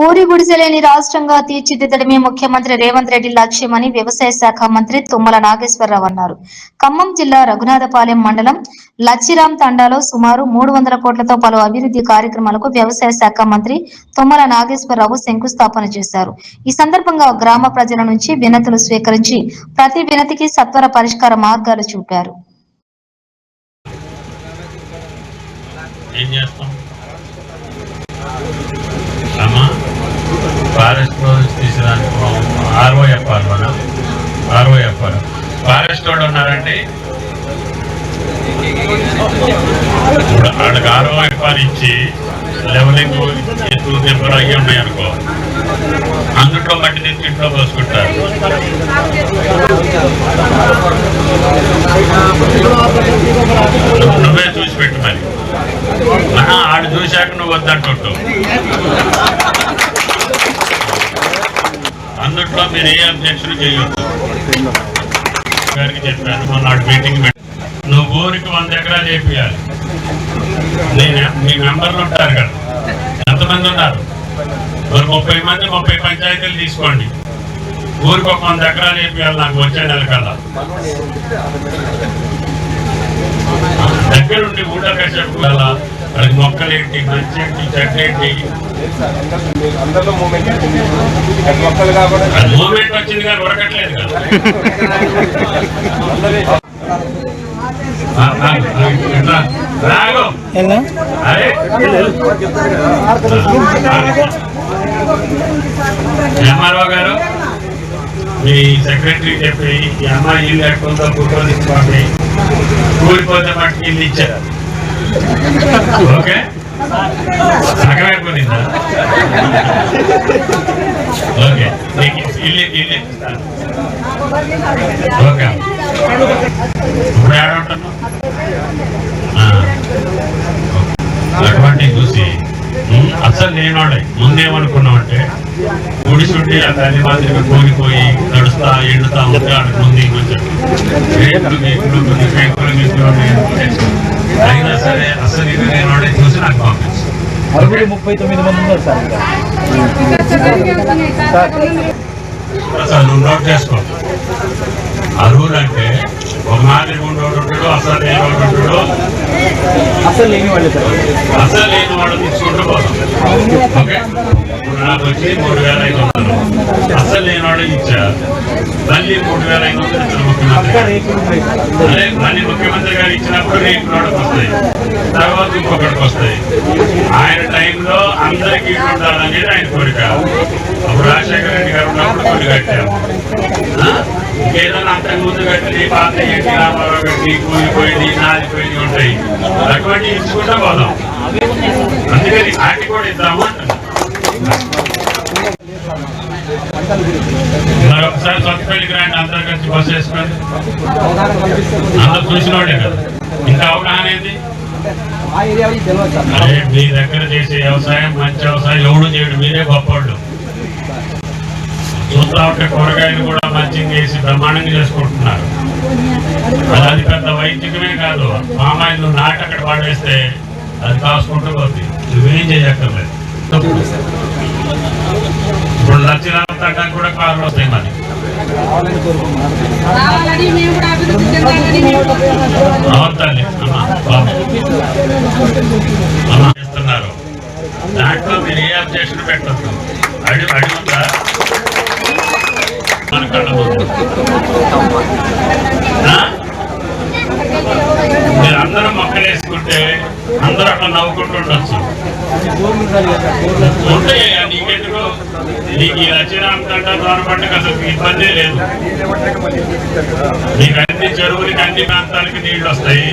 పూరి గుడిసెలేని రాష్ట్రంగా తీర్చిదిద్దడమే ముఖ్యమంత్రి రేవంత్ రెడ్డి లక్ష్యమని వ్యవసాయ శాఖ మంత్రి తుమ్మల నాగేశ్వరరావు అన్నారు. ఖమ్మం జిల్లా రఘునాథపాలెం మండలం లచ్చిరాం తండాలో సుమారు మూడు వందల కోట్లతో పలు అభివృద్ధి కార్యక్రమాలకు వ్యవసాయ శాఖ మంత్రి తుమ్మల నాగేశ్వరరావు శంకుస్థాపన చేశారు. ఈ సందర్భంగా గ్రామ ప్రజల నుంచి వినతులు స్వీకరించి ప్రతి వినతికి సత్వర పరిష్కార మార్గాలు చూపారు. ఏం చేస్తాం? ఫారెస్ట్ రోజు తీసేదానికి ఆర్ఓ మనం ఆర్ఓఎఫ్ఆర్ ఫారెస్ట్ వాళ్ళు ఉన్నారండి. వాళ్ళకి ఆర్ఓఎఫ్ఆర్ ఇచ్చి లెవలింగ్ ఎత్తు దెబ్బలు అయ్యి ఉన్నాయి అనుకో. అందుట్లో మట్టి తెచ్చి ఇంట్లో పోసుకుంటారు. నువ్వే చూసి పెట్టు మరి. ఆడు చూశాక నువ్వు వద్దంటుంటావు. దాంట్లో మీరు ఏ అబ్జెక్షన్ చేయొద్దు. గారికి చెప్పాను మొన్న మీటింగ్ నువ్వు ఊరికి వంద ఎకరాలు చేయాలి నేను? మీ మెంబర్లు ఉంటారు కదా. ఎంతమంది ఉన్నారు? ఒక ముప్పై మంది ముప్పై పంచాయతీలు తీసుకోండి. ఊరికి ఒక వంద ఎకరాలు చేయాలి నాకు వచ్చే నెల కల్లా. దగ్గరుండి ఊళ్ళో కసేపు అలా అది మొక్కలేంటి మంచి ఏంటి అందరిలో మూమెంట్ అది వచ్చింది కానీ ఉరకట్లేదు కదా. రాగు అరే. ఎంఆర్ఓ గారు మీ సెక్రటరీ చెప్పి ఈ అమ్మాయి ఇల్లు ఎట్టుందో ఫోటో తీసుకోండి కూలిపోతే మట్టుకు ఇల్లు ఇచ్చారు. ఓకే సగమైపోయిందా ఓకే ఇల్లు ఇల్లు ఓకే ఇప్పుడు ఏడుంటున్నావు అటువంటివి చూసి అసలు నేనోడే ముందేమనుకున్నామంటే గుడిసుండి ఆ తల్లి మాదిరిగా కూలిపోయి నడుస్తా ఎండుతా ఉంటే ఆడికి ముందు ఇంకో చెప్పి రేకులు అయినా సరే అసలు ఇది నేనోడే చూసి నాకు పంపించు. అరవై ముప్పై తొమ్మిది మంది ఉన్నారు సార్ ఇంకా అసలు నువ్వు నోట్ చేసుకో. అరువులు అంటే ఒక మాదిరి ఉండోడు ఉంటాడు అసలు లేని వాడు ఉంటాడు. అసలు లేని వాళ్ళే అసలు లేని వాడు తీసుకుంటూ పోతాం ఓకే? నాకు వచ్చి మూడు వేల ఐదు వందలు. అసలు లేని వాడు ఇచ్చా మళ్ళీ మూడు వేల ఐదు వందలు ఇచ్చిన ముఖ్యమంత్రి. అదే మళ్ళీ ముఖ్యమంత్రి గారు ఇచ్చినప్పుడు రేపు వాడికి వస్తాయి. తర్వాత ఇంకొకటికి వస్తాయి. ఆయన టైంలో అందరికీ ఉండాలనేది ఆయన కోరిక. అప్పుడు రాజశేఖర రెడ్డి గారు ఉన్నప్పుడు కొన్ని కట్టాము ఏదో ఇంకేదైనా అంతకు ముందు కట్టి పాత రామారావు కట్టి కూలిపోయింది నాలిపోయింది ఉంటాయి. అటువంటి ఇచ్చుకుంటా పోదాం. అందుకని వాటి కూడా ఇద్దాము అంటున్నాను. సొంతపల్లికి కలిసి బస్సు వేసుకొని అందరు చూసినోడే కదా. ఇంకా అవగాహన ఏంది? అరే మీ దగ్గర చేసే వ్యవసాయం మంచి వ్యవసాయం ఎవడు చేయడు? మీరే గొప్పవాళ్ళు చూస్తా ఉంటే కూరగాయలు కూడా మంచిగా చేసి బ్రహ్మాండంగా చేసుకుంటున్నారు. అది అది పెద్ద వైద్యకమే కాదు. మామాయిలు నాటి అక్కడ పడేస్తే అది కాసుకుంటూ పోతుంది. నువ్వేం చేయక్కర్లేదు. ఇప్పుడు లక్షణాలు కూడా కార్లు వస్తాయి మరి. చేస్తున్నారు. దాంట్లో మీరు ఏ అబ్జెక్షన్ పెట్టద్దు. అడి అడుగుతా మీరు అందరూ మొక్కలేసుకుంటే అందరూ అట్లా నవ్వుకుంటుండొచ్చు. ఉంటాయి నీకెందుకు? నీకు ఈ రచనాంత దూరపడ్డకు అసలు ఇబ్బంది లేదు. నీకు అన్ని చెరువులకి అన్ని ప్రాంతాలకి నీళ్ళు వస్తాయి.